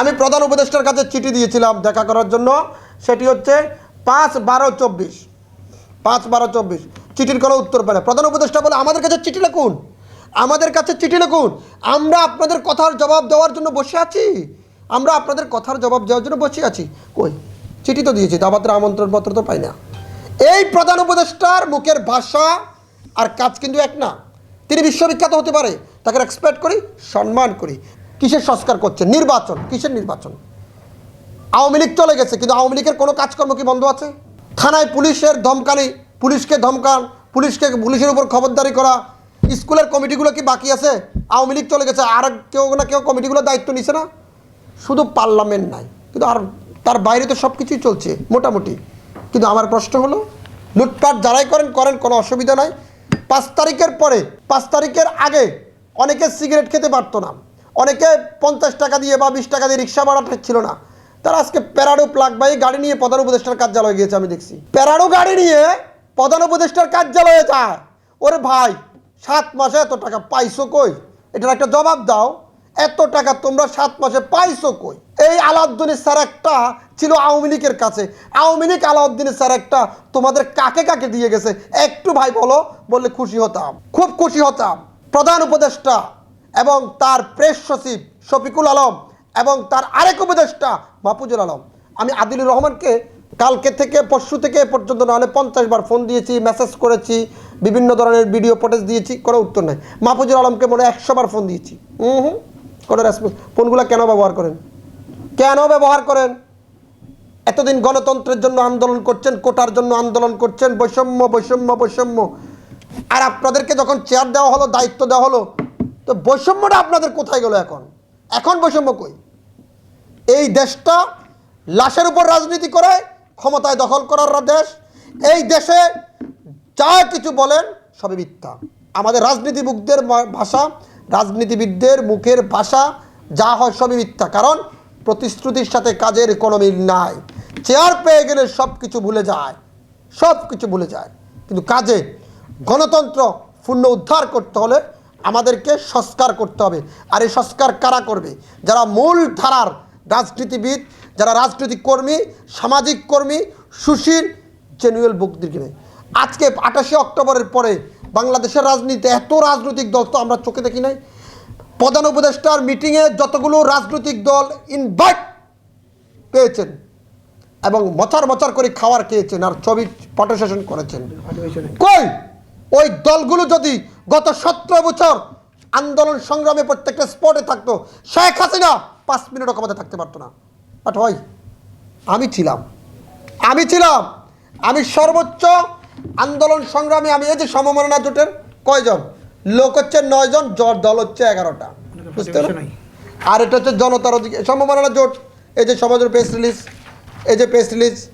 আমি প্রধান উপদেষ্টার কাছে চিঠি দিয়েছিলাম দেখা করার জন্য। সেটি হচ্ছে পাঁচ বারো চব্বিশ। পাঁচ বারো চব্বিশ। চিঠির কোনো উত্তর পেলে প্রধান উপদেষ্টা বলে, আমাদের কাছে চিঠি লিখুন। আমাদের কাছে চিঠি লিখুন। আমরা আপনাদের কথার জবাব দেওয়ার জন্য বসে আছি। আমরা আপনাদের কথার জবাব দেওয়ার জন্য বসে আছি। কই? চিঠি তো দিয়েছি দাবাতের আমন্ত্রণপত্র তো পাই না। এই প্রধান উপদেষ্টার মুখের ভাষা আর কাজ কিন্তু এক না। তিনি বিশ্ববিখ্যাত হতে পারে। তাকে এক্সপেক্ট করি, সম্মান করি। কিসের সংস্কার করছে? নির্বাচন। কিসের নির্বাচন? আওয়ামী লীগ চলে গেছে, কিন্তু আওয়ামী লীগের কোনো কাজকর্ম কি বন্ধ আছে? থানায় পুলিশের ধমকানি, পুলিশকে ধমকান, পুলিশকে পুলিশের উপর খবরদারি করা, স্কুলের কমিটিগুলো কি বাকি আছে? আওয়ামী লীগ চলে গেছে, আর কেউ না কেউ কমিটিগুলোর দায়িত্ব নিছে না? শুধু পার্লামেন্ট নাই, কিন্তু আর তার বাইরে তো সব কিছুই চলছে, মোটামুটি। কিন্তু আমার প্রশ্ন হলো, লুটপাট যারাই করেন করেন, কোনো অসুবিধা নাই। পাঁচ তারিখের পরে, পাঁচ তারিখের আগে অনেকে সিগারেট খেতে পারতো না। অনেকে পঞ্চাশ টাকা দিয়ে বা বিশ টাকা দিয়ে রিক্সা ভাড়া ছিল না। তারা আজকে প্যারাডো প্লাগ বাই গাড়ি নিয়ে প্রধান উপদেষ্টার কার্যালয়ে গিয়েছে, আমি দেখছি। প্যারাডো গাড়ি নিয়ে প্রধান উপদেষ্টার কার্যালয়ে যায়। ওরে ভাই, সাত মাসে এত টাকা পাইছো কই? এটার একটা জবাব দাও। এত টাকা তোমরা সাত মাসে পাইছো কই? এই আলাউদ্দিনের স্যার একটা ছিল আওয়ামী লীগের কাছে। আওয়ামী লীগ আলাউদ্দিনের স্যার একটা তোমাদের কাকে কাকে দিয়ে গেছে? একটু ভাই বলো, বললে খুশি হতাম। খুব খুশি হতাম। প্রধান উপদেষ্টা এবং তার প্রেস সচিব শফিকুল আলম এবং তার আরেক উপদেষ্টা মাহফুজুল আলম। আমি আদিলুর রহমানকে কালকে থেকে, পরশু থেকে পর্যন্ত নাহলে পঞ্চাশ বার ফোন দিয়েছি, মেসেজ করেছি, বিভিন্ন ধরনের ভিডিও ফুটেজ দিয়েছি, কোনো উত্তর নেই। মাহফুজুল আলমকে মনে একশো বার ফোন দিয়েছি। হুম হুম, কোনো রেসপন্স ফোনগুলো কেন ব্যবহার করেন? কেন ব্যবহার করেন? এতদিন গণতন্ত্রের জন্য আন্দোলন করছেন, কোটার জন্য আন্দোলন করছেন, বৈষম্য বৈষম্য বৈষম্য। আর আপনাদেরকে যখন চেয়ার দেওয়া হলো, দায়িত্ব দেওয়া হলো তো বৈষম্যটা আপনাদের কোথায় গেল এখন? এখন বৈষম্য কই? এই দেশটা লাশের উপর রাজনীতি করে, ক্ষমতায় দখল করার দেশ। এই দেশে যা কিছু বলেন সবই মিথ্যা। আমাদের রাজনীতিবিদদের ভাষা, রাজনীতিবিদদের মুখের ভাষা যা হয় সবই মিথ্যা। কারণ প্রতিশ্রুতির সাথে কাজের কোনো মিল নাই। চেয়ার পেয়ে গেলে সব কিছু ভুলে যায়। সব কিছু ভুলে যায়। কিন্তু কাজে গণতন্ত্র পূর্ণ উদ্ধার করতে হলে আমাদেরকে সংস্কার করতে হবে। আর এই সংস্কার কারা করবে? যারা মূল ধারার রাজনীতিবিদ যারা রাজনৈতিক কর্মী সামাজিক কর্মী সুশীল জেনুয়েল বুক বুকদিকে আজকে আঠাশে অক্টোবরের পরে বাংলাদেশের রাজনীতি এত রাজনৈতিক দল তো আমরা চোখে দেখি নাই। প্রধান উপদেষ্টার মিটিংয়ে যতগুলো রাজনৈতিক দল ইনভাইট পেয়েছেন এবং মচার মচার করে খাওয়ার খেয়েছেন আর ছবি ফটো সেশন করেছেন। কই? ওই দলগুলো যদি গত সতেরো বছর আন্দোলন সংগ্রামে প্রত্যেকটা স্পটে থাকতো। শেখ হাসিনা পাঁচ মিনিটও ক্ষমতা থাকতে পারতো না। বাট হয় আমি ছিলাম। আমি ছিলাম। আমি সর্বোচ্চ আন্দোলন সংগ্রামে আমি এই যে সমমনা জোটের কয়জন? লোক হচ্ছে নয়জন জ- দল হচ্ছে এগারোটা। বুঝতে? আর এটা হচ্ছে জনতার অধিকার। সমমনা জোট এই যে সমাজের প্রেস রিলিজ এই যে প্রেস রিলিজ